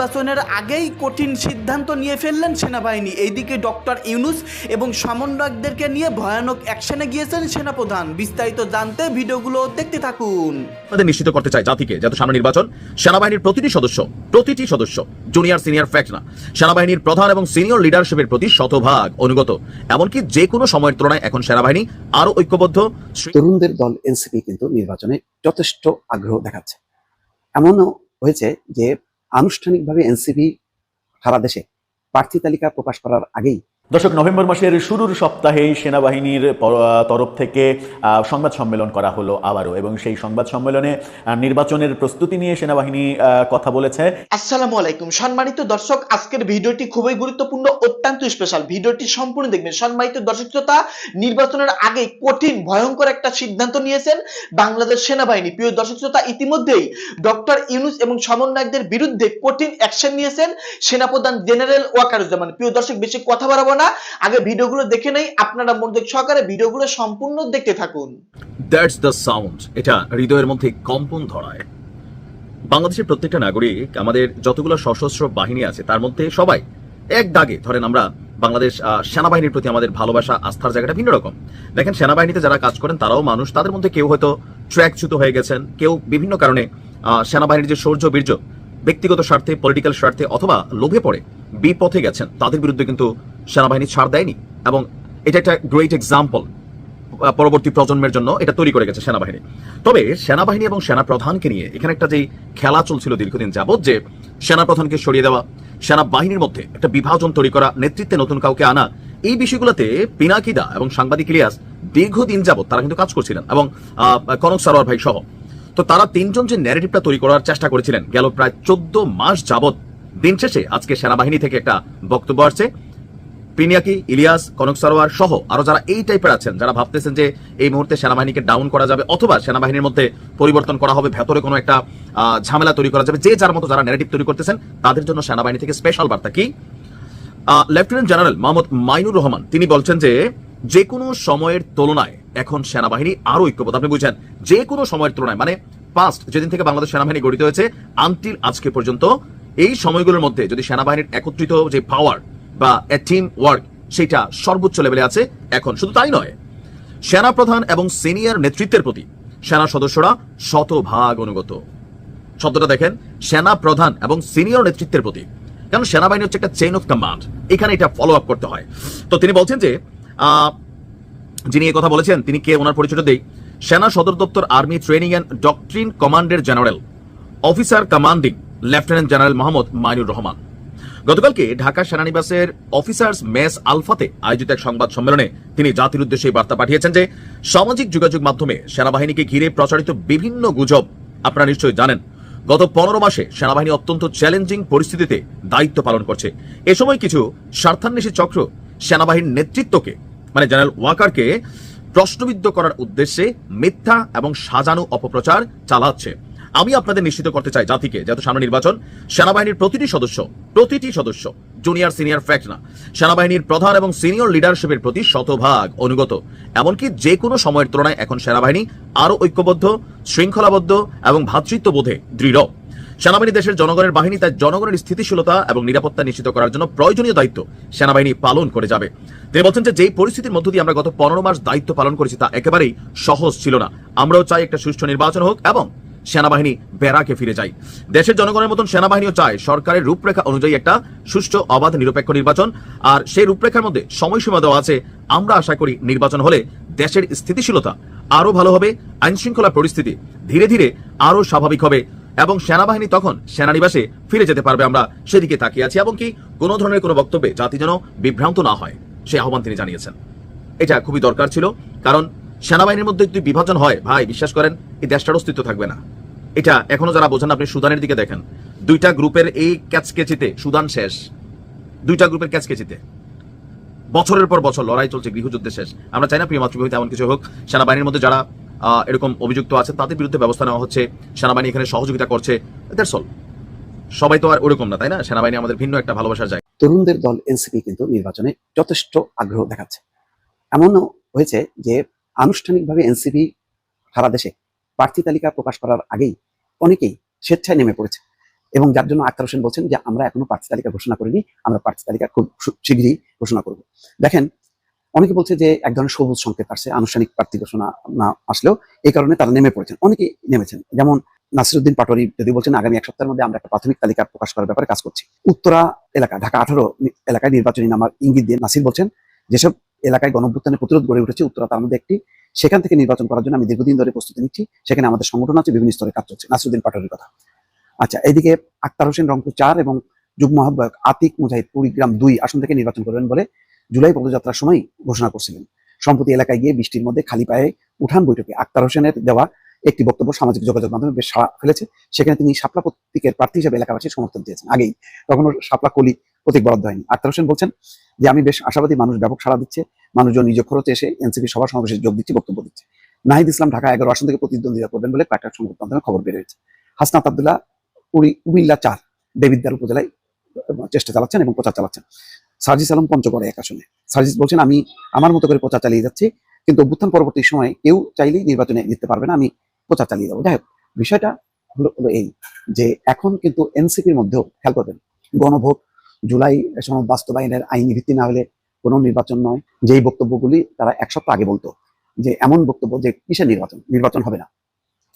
নির্বাচনের আগেই কঠিন সিদ্ধান্ত নিয়ে ফেললেন সেনাবাহিনী। এইদিকে ডক্টর ইউনুস এবং সমন্বয়কদেরকে নিয়ে ভয়ানক অ্যাকশনে গিয়েছেন সেনাপ্রধান। বিস্তারিত জানতে ভিডিওগুলো দেখতে থাকুন। আমাদের নিশ্চিত করতে চাই জাতিকে যত সামনে নির্বাচন সেনাবাহিনীর প্রতিটি সদস্য প্রতিটি সদস্য জুনিয়র সিনিয়র ফ্যাক্ট না সেনাবাহিনীর প্রধান এবং সিনিয়র লিডারশিপের প্রতি শতভাগ অনুগত। এমনকি যে কোনো সময়ের তুলনায় এখন সেনাবাহিনী আরও ঐক্যবদ্ধ। তরুণদের দল এনসিপি কিন্তু নির্বাচনে যথেষ্ট আগ্রহ দেখাচ্ছে। এমনও হয়েছে যে আনুষ্ঠানিকভাবে এনসিপি সারা দেশে প্রার্থী তালিকা প্রকাশ করার আগেই দর্শক, নভেম্বর মাসের শুরুর সপ্তাহেই সেনাবাহিনীর তরফ থেকে সংবাদ সম্মেলন করা হলো আবারও এবং সেই সংবাদ সম্মেলনে নির্বাচনের প্রস্তুতি নিয়ে সেনাবাহিনী কথা বলেছে। আসসালামু আলাইকুম। সম্মানিত দর্শক, আজকের ভিডিওটি খুবই গুরুত্বপূর্ণ, অত্যন্ত স্পেশাল ভিডিওটি সম্পূর্ণ দেখবেন। সম্মানিত দর্শক শ্রোতা, নির্বাচনের আগে কঠিন, ভয়ঙ্কর একটা সিদ্ধান্ত নিয়েছেন বাংলাদেশ সেনাবাহিনী। প্রিয় দর্শক শ্রোতা, ইতিমধ্যেই ডক্টর ইউনুস এবং সমন্বয়কদের বিরুদ্ধে কঠিন অ্যাকশন নিয়েছেন সেনাপ্রধান জেনারেল ওয়াকারুজ্জামান। প্রিয় দর্শক, বেশি কথা বাড়াবো না, আগে ভিডিওগুলো দেখে নেই, আপনারা মনোযোগ সহকারে ভিডিওগুলো সম্পূর্ণ দেখতে থাকুন। দ্যাটস দ্য সাউন্ড এটা হৃদয়ের মধ্যে কম্পন ধরায়। বাংলাদেশের প্রত্যেকটা নাগরিক, আমাদের যতগুলো সশস্ত্র বাহিনী আছে, তার মধ্যে সবাই এক দাগে, ধরেন আমরা বাংলাদেশ সেনাবাহিনীর প্রতি আমাদের ভালোবাসা, আস্থার জায়গাটা ভিন্ন রকম। দেখেন, সেনাবাহিনীতে যারা কাজ করেন, তারাও মানুষ, তাদের মধ্যে কেউ হয়তো ট্র্যাকচ্যুত হয়ে গেছেন, কেউ বিভিন্ন কারণে সেনাবাহিনীর যে শৌর্য বীর্য ব্যক্তিগত স্বার্থে পলিটিক্যাল স্বার্থে অথবা লোভে পড়ে বিপথে গেছেন, তাদের বিরুদ্ধে কিন্তু সেনাবাহিনী ছাড় দেয়নি এবং এটা একটা গ্রেট এক্সাম্পল পরবর্তী প্রজন্মের জন্য এটা তৈরি করে গেছে সেনাবাহিনী। তবে সেনাবাহিনী এবং সেনা প্রধানকে নিয়ে এখানে একটা যে খেলা চলছিল দীর্ঘদিন যাবৎ যে সেনা প্রধানকে সরিয়ে দেওয়া, সেনাবাহিনীর মধ্যে একটা বিভাজন তৈরি করা, নেতৃত্বে নতুন কাউকে আনা, এই বিষয়গুলোতে পিনাকিদা এবং সাংবাদিক ইলিয়াস দীর্ঘদিন যাবৎ তারা কিন্তু কাজ করছিলেন এবং কনক সারোয়ার ভাই সহ তো তারা তিনজন যে ন্যারেটিভটা তৈরি করার চেষ্টা করেছিলেন, গেল প্রায় চোদ্দ মাস যাবৎ। দিন শেষে আজকে সেনাবাহিনী থেকে একটা বক্তব্য আসছে। পিনিয়াকি, ইলিয়াস, কনক সরোয়ার সহ আরও যারা এই টাইপের আছেন, যারা ভাবতেছেন যে এই মুহূর্তে সেনাবাহিনীকে ডাউন করা যাবে অথবা সেনাবাহিনীর মধ্যে পরিবর্তন করা হবে, ভেতরে কোনো একটা ঝামেলা তৈরি করা যাবে, যে যার মতো যারা ন্যারেটিভ তৈরি করতেছেন, তাদের জন্য সেনাবাহিনী থেকে স্পেশাল বার্তা কি? লেফটেন্যান্ট জেনারেল মোহাম্মদ মাইনুর রহমান, তিনি বলছেন যে যে কোনো সময়ের তুলনায় এখন সেনাবাহিনী আরও ঐক্যবদ্ধ। আপনি বুঝছেন যে কোনো সময়ের তুলনায় মানে পাস্ট যেদিন থেকে বাংলাদেশ সেনাবাহিনী গঠিত হয়েছে আনটিল আজকে পর্যন্ত, এই সময়গুলোর মধ্যে যদি সেনাবাহিনীর একত্রিত যে পাওয়ার বা টিম ওয়ার্ক সেটা সর্বোচ্চ লেভেলে আছে, এখন শুধু তাই নয়। সেনা প্রধান এবং সিনিয়র নেতৃত্বের প্রতি সেনা সদস্যরা শতভাগ অনুগত। শব্দটা দেখেন সেনা প্রধান এবং সিনিয়র নেতৃত্বের প্রতি। কারণ সেনাবাহিনী হচ্ছে একটা চেইন অফ কমান্ড এখানে এটা ফলো আপ করতে হয়। তো তিনি বলছেন যে যিনি কথা বলেছেন, তিনি কে ওনার পরিচয় দেই। সেনা সদর দপ্তর আর্মি ট্রেনিং অ্যান্ড ডক্ট্রিন কমান্ডের general, officer commanding lieutenant general Mohammad Mainur Rahman. গতকালকে ঢাকা সেনানিবাসের অফিসার্স মেস আলফাতে আয়োজিত এক সংবাদ সম্মেলনে তিনি জাতির উদ্দেশ্যে এই বার্তা পাঠিয়েছেন যে, সামাজিক যোগাযোগ মাধ্যমে সেনাবাহিনীকে ঘিরে প্রচারিত বিভিন্ন গুজব আপনারা নিশ্চয়ই জানেন। গত পনেরো মাসে সেনাবাহিনী অত্যন্ত চ্যালেঞ্জিং পরিস্থিতিতে দায়িত্ব পালন করছে। এ সময় কিছু স্বার্থান্বেষী চক্র সেনাবাহিনীর নেতৃত্বকে মানে জেনারেল ওয়াকারকে প্রশ্নবিদ্ধ করার উদ্দেশ্যে মিথ্যা এবং সাজানো অপপ্রচার চালাচ্ছে। আমি আপনাদের নিশ্চিত করতে চাই জাতিকে, যেহেতু সামনে নির্বাচন, সেনাবাহিনীর প্রতিটি সদস্য প্রতিটি সদস্য জুনিয়র সিনিয়র ফ্যাক্ট না, সেনাবাহিনীর প্রধান এবং সিনিয়র লিডারশিপের প্রতি শতভাগ অনুগত। এমনকি যে কোনো সময়ের তুলনায় এখন সেনাবাহিনী আরও ঐক্যবদ্ধ, শৃঙ্খলাবদ্ধ এবং ভ্রাতৃত্ববোধে দৃঢ়। সেনাবাহিনী দেশের জনগণের বাহিনী তাই জনগণের স্থিতিশীলতা এবং নিরাপত্তা নিশ্চিত করার জন্য প্রয়োজনীয় দায়িত্ব সেনাবাহিনী পালন করে যাবে। তিনি বলছেন যে যেই পরিস্থিতির মধ্য দিয়ে আমরা গত পনেরো মাস দায়িত্ব পালন করেছি তা একেবারেই সহজ ছিল না। আমরাও চাই একটা সুষ্ঠু নির্বাচন হোক এবং সেনাবাহিনী বেড়াকে ফিরে যায়। দেশের জনগণের মতন সেনাবাহিনীও চায় সরকারের রূপরেখা অনুযায়ী একটা সুষ্ঠু, অবাধ, নিরপেক্ষ নির্বাচন। আর সেই রূপরেখার মধ্যে সময়সীমা দেওয়া আছে। আমরা আশা করি নির্বাচন হলে দেশের স্থিতিশীলতা আরও ভালো হবে আইন শৃঙ্খলা পরিস্থিতি ধীরে ধীরে আরও স্বাভাবিক হবে। এবং সেনাবাহিনী তখন সেনানিবাসে ফিরে যেতে পারবে, আমরা সেদিকে তাকিয়ে আছি, এবং কি কোনো ধরনের কোনো বক্তব্যে জাতি যেন বিভ্রান্ত না হয়, সে আহ্বান তিনি জানিয়েছেন। এটা খুবই দরকার ছিল, কারণ সেনাবাহিনীর মধ্যে যদি বিভাজন হয়, ভাই, বিশ্বাস করেন, এই দেশটার অস্তিত্ব থাকবে না। এটা এখনও যারা বোঝেন, আপনি সুদানের দিকে দেখেন। দুইটা গ্রুপের এই ক্যাচকেচিতে সুদান শেষ। দুইটা গ্রুপের ক্যাচকেচিতে। বছরের পর বছর লড়াই চলছে, গৃহযুদ্ধে শেষ। আমরা চাই না প্রিয় মাতৃভূমিতে এমন কিছু হোক, সেনাবাহিনীর মধ্যে যারা এরকম অভিযুক্ত আছে, তাদের বিরুদ্ধে ব্যবস্থা নেওয়া হচ্ছে, সেনাবাহিনী এখানে সহযোগিতা করছে সবাই তো আর ওরকম না, তাই না? সেনাবাহিনী আমাদের ভিন্ন একটা ভালোবাসার জায়গা। তরুণদের দল এনসিপি কিন্তু নির্বাচনে যথেষ্ট আগ্রহ দেখাচ্ছে। এমনও হয়েছে যে, আনুষ্ঠানিকভাবে এনসিপি সারা দেশে প্রার্থী তালিকা প্রকাশ করার আগেই অনেকেই স্বেচ্ছায় নেমে পড়েছে। এবং যার জন্য আক্তার হোসেন বলছেন যে, আমরা এখনও প্রার্থী তালিকা ঘোষণা করিনি, আমরা প্রার্থী তালিকা খুব শীঘ্রই ঘোষণা করব। দেখেন অনেকে বলছে যে এক ধরনের সবুজ সংকেত আসছে, আনুষ্ঠানিক প্রার্থী ঘোষণা না আসলেও এই কারণে তারা নেমে পড়েছেন। অনেকে নেমেছেন। যেমন নাসিরুদ্দিন পাটোয়ারি যদি বলছেন আগামী এক সপ্তাহের মধ্যে আমরা একটা প্রাথমিক তালিকা প্রকাশ করার ব্যাপারে কাজ করছি। উত্তরা এলাকা, ঢাকা আঠারো এলাকায় নির্বাচনী নামার ইঙ্গিত দিয়ে নাসির বলছেন, যেসব এলাকায় গণভ্যুত্থানের প্রতিরোধ গড়ে উঠেছে, উত্তরা তার মধ্যে একটি। সেখান থেকে নির্বাচন করার জন্য আমি দীর্ঘদিন ধরে প্রস্তুতি নিচ্ছি। সেখানে আমাদের সংগঠন আছে, বিভিন্ন স্তরে কাজ চলছে। নাসিরুদ্দিন পাটোয়ারির কথা। আচ্ছা এইদিকে আক্তার হোসেন রংপুর চার এবং যুগ্ম আহ্বায়ক আতিক মুজাহিদ কুড়িগ্রাম দুই আসন থেকে নির্বাচন করবেন বলে জুলাই পদযাত্রার সময় ঘোষণা করছিলেন। সম্প্রতি এলাকায় গিয়ে বৃষ্টির মধ্যে খালি পায়ে উঠান বৈঠকে আক্তার হোসেনের দেওয়া একটি বক্তব্য সামাজিক যোগাযোগ মাধ্যমে বেশ সাড়া ফেলেছে। সেখানে তিনি শাপলা প্রতীকের প্রার্থী হিসেবে এলাকাবাসীর সমর্থন দিয়েছেন। আগেই তখনও শাপলা কলি প্রতীক বরাদ্দ হয়নি। আক্তার হোসেন বলছেন যে, আমি বেশ আশাবাদী, মানুষ ব্যাপক সাড়া দিচ্ছে, মানুষজন নিজ খরচে এসে এনসিপি সভা সমাবেশে যোগ দিচ্ছে, বক্তব্য দিচ্ছে। নাহিদ ইসলাম ঢাকা এগারো আসন থেকে প্রতিদ্বন্দ্বিতা করবেন বলে কয়েকটা সংবাদ মাধ্যমে খবর বের হয়েছে। হাসনাত আবদুল্লাহ কুড়ি কুমিল্লা চার, দেবিদ্বার উপজেলায় চেষ্টা চালাচ্ছেন এবং প্রচার চালাচ্ছেন। সার্জিস আলম পঞ্চগড়ে এক আসনে। সার্জিস বলছেন, আমি আমার মতো করে প্রচার চালিয়ে যাচ্ছি, কিন্তু অভ্যুত্থান পরবর্তী সময়ে কেউ চাইলেই নির্বাচনে জিততে পারবে না, আমি প্রচার চালিয়ে যাব। যাই বিষয়টা হলো এই যে এখন কিন্তু এনসিপির মধ্যেও, খেয়াল করবেন, গণভোট, জুলাই সনদ বাস্তবায়নের আইনি ভিত্তি না হলে কোনো নির্বাচন নয়। যেই বক্তব্যগুলি তারা এক সপ্তাহ আগে বলতো, যে এমন বক্তব্য যে কিসের নির্বাচন? নির্বাচন হবে না।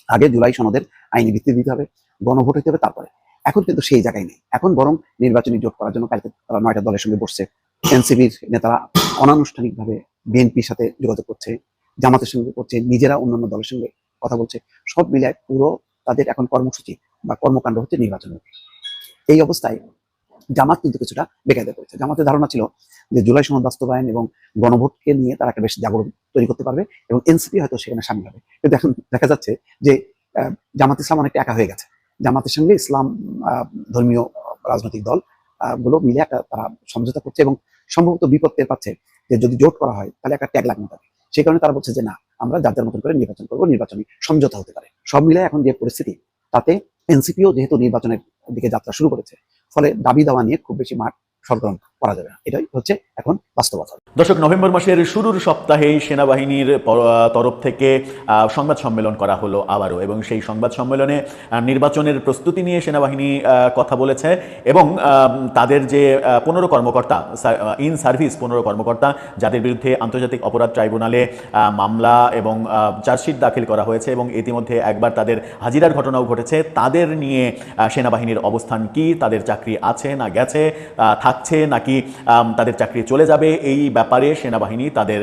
আগে জুলাই সনদের আইনি ভিত্তি দিতে হবে, গণভোট হতে হবে, তারপরে। এখন কিন্তু সেই জায়গায় নেই। এখন বরং নির্বাচনী জোট করার জন্য কালকে তারা নয়টা দলের সঙ্গে বসছে। এনসিপির নেতারা অনানুষ্ঠানিকভাবে বিএনপির সাথে যোগাযোগ করছে, জামাতের সঙ্গে করছে, নিজেরা অন্যান্য দলের সঙ্গে কথা বলছে, সব মিলায় পুরো তাদের এখন কর্মসূচি বা কর্মকাণ্ড হচ্ছে নির্বাচনের এই অবস্থায় জামাত কিন্তু কিছুটা বেকায়দা করেছে। জামাতের ধারণা ছিল যে জুলাই সনদ বাস্তবায়ন এবং গণভোটকে নিয়ে তারা একটা বেশ জাগরণ তৈরি করতে পারবে এবং এনসিপি হয়তো সেখানে সামিল হবে। কিন্তু এখন দেখা যাচ্ছে যে জামাত ইসলাম অনেকটা একা হয়ে গেছে। জামাতের সঙ্গে ইসলাম ধর্মীয় রাজনৈতিক দলগুলো মিলে একটা তারা সমঝোতা করছে এবং সম্ভবত বিপদ টের পাচ্ছে যে যদি জোট করা হয় তাহলে একটা ট্যাগ লাগানো তাদের সেই কারণে তারা বলছে যে না, আমরা যার যার মতন করে নির্বাচন করব, নির্বাচনী সমঝোতা হতে পারে। সব মিলে এখন যে পরিস্থিতি, তাতে এনসিপিও যেহেতু নির্বাচনের দিকে যাত্রা শুরু করেছে, ফলে দাবি দাওয়া নিয়ে খুব বেশি মাঠ সরগরম। করা যাবে না। এটাই হচ্ছে এখন বাস্তবতা। দর্শক, নভেম্বর মাসের শুরুর সপ্তাহেই সেনাবাহিনীর তরফ থেকে সংবাদ সম্মেলন করা হলো আবারও এবং সেই সংবাদ সম্মেলনে নির্বাচনের প্রস্তুতি নিয়ে সেনাবাহিনী কথা বলেছে এবং তাদের যে পনেরো কর্মকর্তা ইন সার্ভিস পনেরো কর্মকর্তা, যাদের বিরুদ্ধে আন্তর্জাতিক অপরাধ ট্রাইব্যুনালে মামলা এবং চার্জশিট দাখিল করা হয়েছে এবং ইতিমধ্যে একবার তাদের হাজিরার ঘটনাও ঘটেছে, তাদের নিয়ে সেনাবাহিনীর অবস্থান কি, তাদের চাকরি আছে না গেছে থাকছে নাকি আম, তাদের চাকরি চলে যাবে। এই ব্যাপারে সেনাবাহিনী তাদের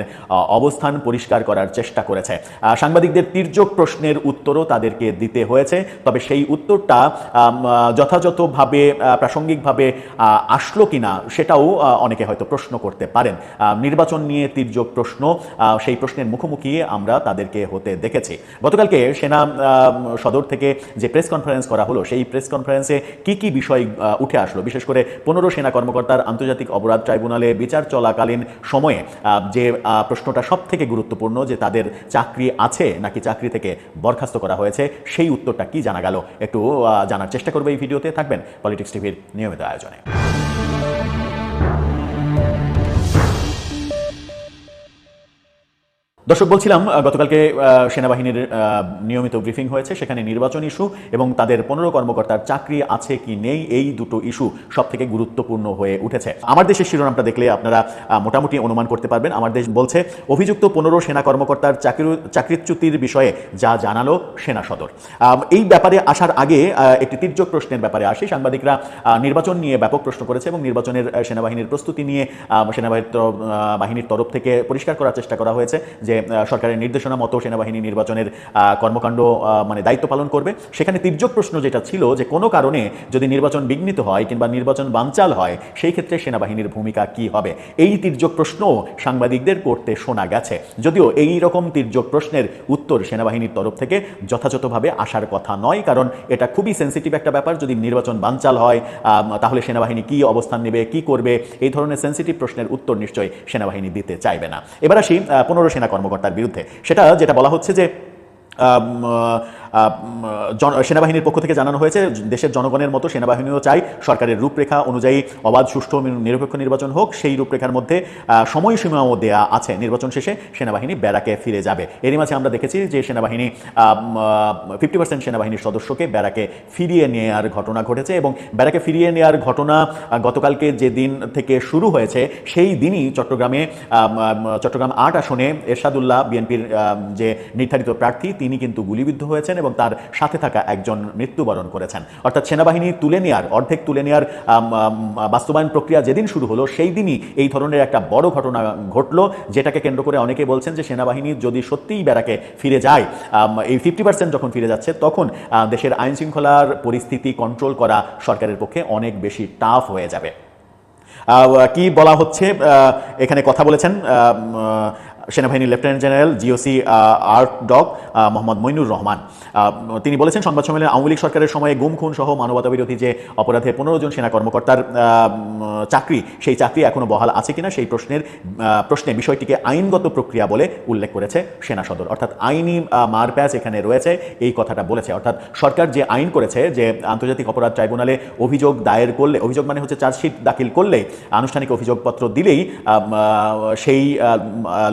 অবস্থান পরিষ্কার করার চেষ্টা করেছে। সাংবাদিকদের তির্যক প্রশ্নের উত্তরও তাদেরকে দিতে হয়েছে। তবে সেই উত্তরটা যথাযথভাবে প্রাসঙ্গিকভাবে আসলো কিনা সেটাও অনেকে হয়তো প্রশ্ন করতে পারেন। নির্বাচন নিয়ে তির্যক প্রশ্ন সেই প্রশ্নের মুখোমুখি আমরা তাদেরকে হতে দেখেছি। গতকালকে সেনা সদর থেকে যে প্রেস কনফারেন্স করা হলো সেই প্রেস কনফারেন্সে কি কি বিষয় উঠে আসলো? বিশেষ করে পনেরো সেনা কর্মকর্তার আন্তর্জাতিক অপরাধ ট্রাইব্যুনালে বিচার চলাকালীন সময়ে যে প্রশ্নটা সব থেকে গুরুত্বপূর্ণ যে তাদের চাকরি আছে নাকি চাকরি থেকে বরখাস্ত করা হয়েছে, সেই উত্তরটা কি জানা গেল? একটু জানার চেষ্টা করবে এই ভিডিওতে। থাকবেন পলিটিক্স টিভির নিয়মিত আয়োজনে। দর্শক, বলছিলাম গতকালকে সেনাবাহিনীর নিয়মিত ব্রিফিং হয়েছে, সেখানে নির্বাচন ইস্যু এবং তাদের পনেরো কর্মকর্তার চাকরি আছে কি নেই, এই দুটো ইস্যু সব থেকে গুরুত্বপূর্ণ হয়ে উঠেছে। আমার দেশের শিরোনামটা দেখলে আপনারা মোটামুটি অনুমান করতে পারবেন। আমার দেশ বলছে, অভিযুক্ত পনেরো সেনা কর্মকর্তার চাকরি, চাকরিচ্যুতির বিষয়ে যা জানালো সেনা সদর। এই ব্যাপারে আসার আগে একটি তির্যক প্রশ্নের ব্যাপারে আসি। সাংবাদিকরা নির্বাচন নিয়ে ব্যাপক প্রশ্ন করেছে এবং নির্বাচনের সেনাবাহিনীর প্রস্তুতি নিয়ে সেনাবাহিনীর বাহিনীর তরফ থেকে পরিষ্কার করার চেষ্টা করা হয়েছে যে সরকারের নির্দেশনা মতো সেনাবাহিনী নির্বাচনের কর্মকাণ্ড মানে দায়িত্ব পালন করবে। সেখানে তির্যক প্রশ্ন যেটা ছিল যে কোনো কারণে যদি নির্বাচন বিঘ্নিত হয় কিংবা নির্বাচন বানচাল হয়, সেই ক্ষেত্রে সেনাবাহিনীর ভূমিকা কি হবে? এই তির্যক প্রশ্ন সাংবাদিকদের করতে শোনা গেছে। যদিও এই রকম তির্যক প্রশ্নের উত্তর সেনাবাহিনীর তরফ থেকে যথাযথভাবে আসার কথা নয়, কারণ এটা খুবই সেন্সিটিভ একটা ব্যাপার। যদি নির্বাচন বানচাল হয় তাহলে সেনাবাহিনী কি অবস্থান নেবে, কি করবে, এই ধরনের সেন্সিটিভ প্রশ্নের উত্তর নিশ্চয়ই সেনাবাহিনী দিতে চাইবে না। এবার আসি পনেরো সেনা কর্মকর্তার বিরুদ্ধে। সেটা যেটা বলা হচ্ছে যে সেনাবাহিনীর পক্ষ থেকে জানানো হয়েছে, দেশের জনগণের মতো সেনাবাহিনীও চাই সরকারের রূপরেখা অনুযায়ী অবাধ, সুষ্ঠু নিরপেক্ষ নির্বাচন হোক, সেই রূপরেখার মধ্যে সময়সীমাও দেয়া আছে। নির্বাচন শেষে সেনাবাহিনী ব্যারাকে ফিরে যাবে। এরই মাঝে আমরা দেখেছি যে সেনাবাহিনী ফিফটি পার্সেন্ট সেনাবাহিনীর সদস্যকে ব্যারাকে ফিরিয়ে নেওয়ার ঘটনা ঘটেছে এবং ব্যারাকে ফিরিয়ে নেওয়ার ঘটনা গতকালকে যে দিন থেকে শুরু হয়েছে, সেই দিনই চট্টগ্রামে চট্টগ্রাম আট আসনে এরশাদুল্লাহ, বিএনপির যে নির্ধারিত প্রার্থী, তিনি কিন্তু গুলিবিদ্ধ হয়েছেন এবং তার সাথে থাকা একজন মৃত্যুবরণ করেছেন। অর্থাৎ সেনাবাহিনী তুলে নেওয়ার অর্ধেক তুলে নেওয়ার বাস্তবায়ন প্রক্রিয়া যেদিন শুরু হলো, সেই দিনই এই ধরনের একটা বড় ঘটনা ঘটলো, যেটাকে কেন্দ্র করে অনেকে বলছেন যে সেনাবাহিনী যদি সত্যিই বেড়াকে ফিরে যায় এই ফিফটি পার্সেন্ট যখন ফিরে যাচ্ছে, তখন দেশের আইন শৃঙ্খলার পরিস্থিতি কন্ট্রোল করা সরকারের পক্ষে অনেক বেশি টাফ হয়ে যাবে। কি বলা হচ্ছে? এখানে কথা বলেছেন সেনাবাহিনীর lieutenant general GOC ARTDOC Mohammad Moinur Rahman. তিনি বলেছেন, সংবাদ সম্মেলনে আওয়ামী লীগ সরকারের সময়ে গুম, খুন সহ মানবতা বিরোধী যে অপরাধে পনেরো জন সেনা কর্মকর্তার চাকরি, সেই চাকরি এখনও বহাল আছে কিনা সেই প্রশ্নের প্রশ্নে বিষয়টিকে আইনগত প্রক্রিয়া বলে উল্লেখ করেছে সেনা সদর। অর্থাৎ আইনি মারপ্যাচ এখানে রয়েছে, এই কথাটা বলেছে। অর্থাৎ সরকার যে আইন করেছে যে আন্তর্জাতিক অপরাধ ট্রাইব্যুনালে অভিযোগ দায়ের করলে, অভিযোগ মানে হচ্ছে চার্জশিট দাখিল করলে, আনুষ্ঠানিক অভিযোগপত্র দিলেই সেই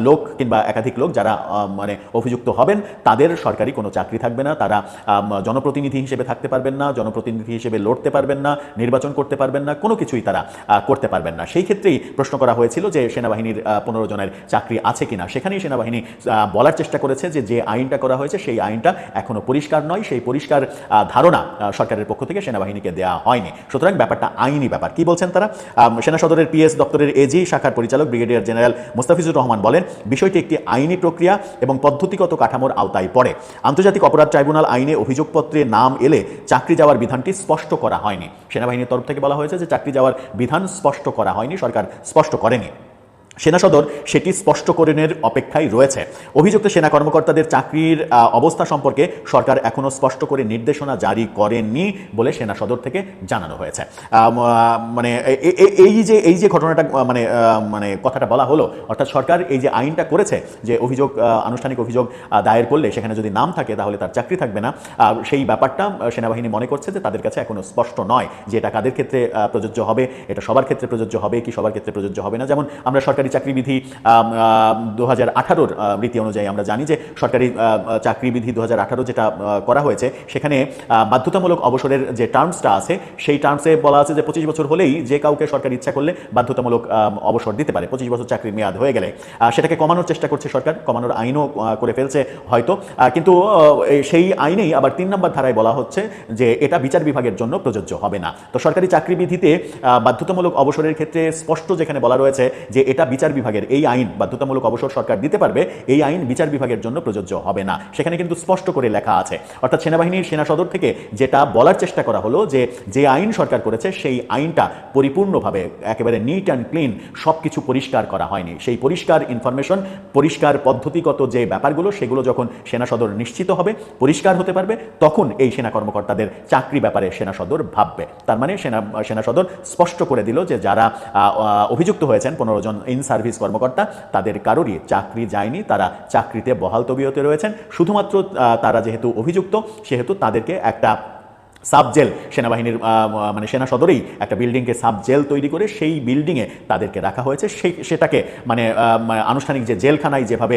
লোক কিংবা একাধিক লোক যারা মানে অভিযুক্ত হবেন, তাদের সরকারি কোনো চাকরি থাকবে না। তারা জনপ্রতিনিধি হিসেবে থাকতে পারবেন না, জনপ্রতিনিধি হিসেবে লড়তে পারবেন না, নির্বাচন করতে পারবেন না, কোনো কিছুই তারা করতে পারবেন না। সেই ক্ষেত্রেই প্রশ্ন করা হয়েছিল যে সেনাবাহিনীর পনেরো জনের চাকরি আছে কিনা। সেখানেই সেনাবাহিনী বলার চেষ্টা করেছে যে যে আইনটা করা হয়েছে, সেই আইনটা এখনও পরিষ্কার নয়। সেই পরিষ্কার ধারণা সরকারের পক্ষ থেকে সেনাবাহিনীকে দেওয়া হয়নি। সুতরাং ব্যাপারটা আইনি ব্যাপার। কি বলছেন তারা? সেনা সদরের পিএস দপ্তরের এজি শাখার পরিচালক ব্রিগেডিয়ার জেনারেল মুস্তাফিজুর রহমান বলেন বিষয়টি একটি আইনি প্রক্রিয়া এবং পদ্ধতিগত কাঠামোর আওতায় পড়ে। আন্তর্জাতিক অপরাধ ট্রাইব্যুনাল আইনে অভিযোগপত্রে নাম এলে চাকরি যাওয়ার বিধানটি স্পষ্ট করা হয়নি। সেনাবাহিনীর তরফ থেকে বলা হয়েছে যে চাকরি যাওয়ার বিধান স্পষ্ট করা হয়নি, সরকার স্পষ্ট করেনি। সেনা সদর সেটি স্পষ্টকরণের অপেক্ষায় রয়েছে। অভিযুক্ত সেনা কর্মকর্তাদের চাকরির অবস্থা সম্পর্কে সরকার এখনও স্পষ্ট করে নির্দেশনা জারি করেননি বলে সেনা সদর থেকে জানানো হয়েছে। মানে এই যে এই যে ঘটনাটা মানে মানে কথাটা বলা হলো, অর্থাৎ সরকার এই যে আইনটা করেছে যে অভিযোগ আনুষ্ঠানিক অভিযোগ দায়ের করলে সেখানে যদি নাম থাকে তাহলে তার চাকরি থাকবে না। সেই ব্যাপারটা সেনাবাহিনী মনে করছে যে তাদের কাছে এখনও স্পষ্ট নয় যে এটা কাদের ক্ষেত্রে প্রযোজ্য হবে, এটা সবার ক্ষেত্রে প্রযোজ্য হবে কি সবার ক্ষেত্রে প্রযোজ্য হবে না। যেমন আমরা সরকারি চাকরি বিধি দু রীতি অনুযায়ী আমরা জানি যে সরকারি চাকরি বিধি দু হাজার আঠারো যেটা করা হয়েছে, সেখানে বাধ্যতামূলক অবসরের যে টার্মসটা আছে, সেই টার্মসে বলা আছে যে পঁচিশ বছর হলেই যে কাউকে সরকার ইচ্ছা করলে বাধ্যতামূলক অবসর দিতে পারে। পঁচিশ বছর চাকরির মেয়াদ হয়ে গেলে। সেটাকে কমানোর চেষ্টা করছে সরকার। কমানোর আইনও করে ফেলছে হয়তো। কিন্তু সেই আইনেই আবার তিন নম্বর ধারায় বলা হচ্ছে যে এটা বিচার বিভাগের জন্য প্রযোজ্য হবে না। তো সরকারি চাকরি বিধিতে বাধ্যতামূলক অবসরের ক্ষেত্রে স্পষ্ট যেখানে বলা রয়েছে যে এটা বিচার বিভাগের এই আইন বাধ্যতামূলক অবসর সরকার দিতে পারবে, এই আইন বিচার বিভাগের জন্য প্রযোজ্য হবে না। সেখানে কিন্তু স্পষ্ট করে লেখা আছে। অর্থাৎ সেনাবাহিনীর সেনা সদর থেকে যেটা বলার চেষ্টা করা হলো যে যে আইন সরকার করেছে সেই আইনটা পরিপূর্ণভাবে একেবারে নিট অ্যান্ড ক্লিন সব কিছু পরিষ্কার করা হয়নি। সেই পরিষ্কার ইনফরমেশন পরিষ্কার পদ্ধতিগত যে ব্যাপারগুলো, সেগুলো যখন সেনা সদর নিশ্চিত হবে, পরিষ্কার হতে পারবে, তখন এই সেনা কর্মকর্তাদের চাকরি ব্যাপারে সেনা সদর ভাববে। তার মানে সেনা সেনা সদর স্পষ্ট করে দিল যে, যারা অভিযুক্ত হয়েছেন, পনেরো জন সার্ভিস কর্মকর্তা, তাদের কারোরই চাকরি যায়নি, তারা চাকরিতে বহাল তবিয়তে রয়েছেন। শুধুমাত্র তারা যেহেতু অভিযুক্ত, সেহেতু তাদেরকে একটা সাব জেল সেনাবাহিনীর মানে সেনা সদরেই একটা বিল্ডিংকে সাব জেল তৈরি করে সেই বিল্ডিংয়ে তাদেরকে রাখা হয়েছে। সেই, সেটাকে মানে মানে আনুষ্ঠানিক যে জেলখানায় যেভাবে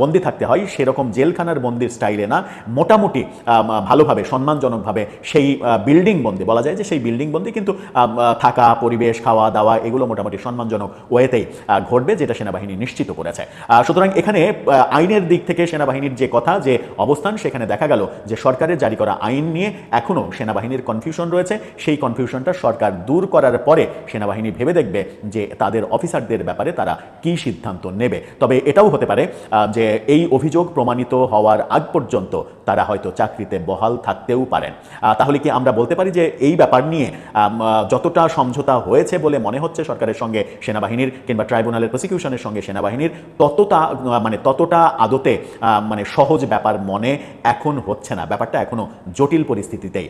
বন্দি থাকতে হয়, সেরকম জেলখানার বন্দির স্টাইলে না, মোটামুটি ভালোভাবে, সম্মানজনকভাবে সেই বিল্ডিং বন্দি বলা যায় যে সেই বিল্ডিং বন্দি কিন্তু থাকা, পরিবেশ, খাওয়া, দাওয়া এগুলো মোটামুটি সম্মানজনক ওয়েতেই ঘটবে যেটা সেনাবাহিনী নিশ্চিত করেছে। সুতরাং এখানে আইনের দিক থেকে সেনাবাহিনীর যে কথা, যে অবস্থান, সেখানে দেখা গেল যে সরকারের জারি করা আইন নিয়ে এখনও সেনাবাহিনীর কনফিউশন রয়েছে। সেই কনফিউশনটা সরকার দূর করার পরে সেনাবাহিনী ভেবে দেখবে যে তাদের অফিসারদের ব্যাপারে তারা কি সিদ্ধান্ত নেবে। তবে এটাও হতে পারে যে এই অভিযোগ প্রমাণিত হওয়ার আগ পর্যন্ত তারা হয়তো চাকরিতে বহাল থাকতেও পারেন। তাহলে কি আমরা বলতে পারি যে এই ব্যাপার নিয়ে যতটা সমঝোতা হয়েছে বলে মনে হচ্ছে সরকারের সঙ্গে সেনাবাহিনীর কিংবা ট্রাইব্যুনালের প্রসিকিউশনের সঙ্গে সেনাবাহিনীর, ততটা মানে ততটা আদতে মানে সহজ ব্যাপার মনে এখন হচ্ছে না। ব্যাপারটা এখনও জটিল পরিস্থিতিতেই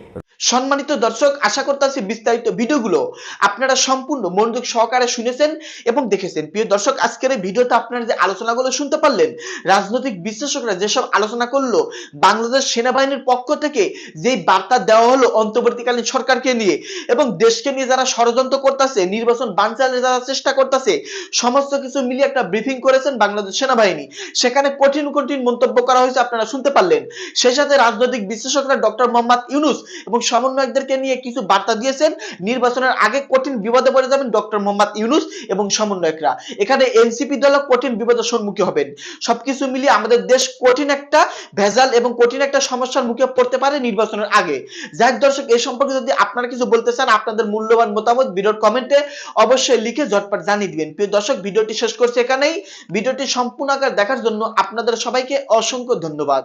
সম্মানিত দর্শক, আশা করতেছি বিস্তারিত ভিডিওগুলো আপনারা সম্পূর্ণ মনোযোগ সহকারে শুনেছেন এবং দেখেছেন। প্রিয় দর্শক, আজকের এই ভিডিওতে আপনারা যে আলোচনাগুলো শুনতে পারলেন, রাজনৈতিক বিশ্লেষকরা যেসব আলোচনা করল, বাংলাদেশ সেনাবাহিনীর পক্ষ থেকে যেই বার্তা দেওয়া হলো অন্তর্বর্তীকালীন সরকারকে নিয়ে এবং দেশকে নিয়ে যারা ষড়যন্ত্র করতেছে, নির্বাচন বানচালের যারা চেষ্টা করতেছে, সমস্ত কিছু মিলিয়ে একটা ব্রিফিং করেছেন বাংলাদেশ সেনাবাহিনী। সেখানে কঠিন কঠিন মন্তব্য করা হয়েছে আপনারা শুনতে পারলেন। সেই সাথে রাজনৈতিক বিশ্লেষকরা ডক্টর মোহাম্মদ ইউনুস এবং সমন্বয়কদেরকে নিয়ে কিছু বার্তা দিয়েছেন। নির্বাচনের আগে কঠিন বিপদে পড়ে যাবেন ডক্টর মোহাম্মদ ইউনুস এবং সমন্বয়করা। এখানে এনসিপি দল কঠিন বিপদের সম্মুখীন হবেন। সবকিছু মিলিয়ে আমাদের দেশ কঠিন একটা ভেজাল এবং কঠিন একটা সমস্যার মুখে পড়তে পারে নির্বাচনের আগে। যাক দর্শক এই সম্পর্কে যদি আপনারা কিছু বলতে চান, আপনাদের মূল্যবান মতামত ভিডিওর কমেন্টে অবশ্যই লিখে ঝটপট জানিয়ে দিবেন। প্রিয় দর্শক, ভিডিওটি শেষ করছে এখানেই। ভিডিওটি সম্পূর্ণ আকার দেখার জন্য আপনাদের সবাইকে অসংখ্য ধন্যবাদ।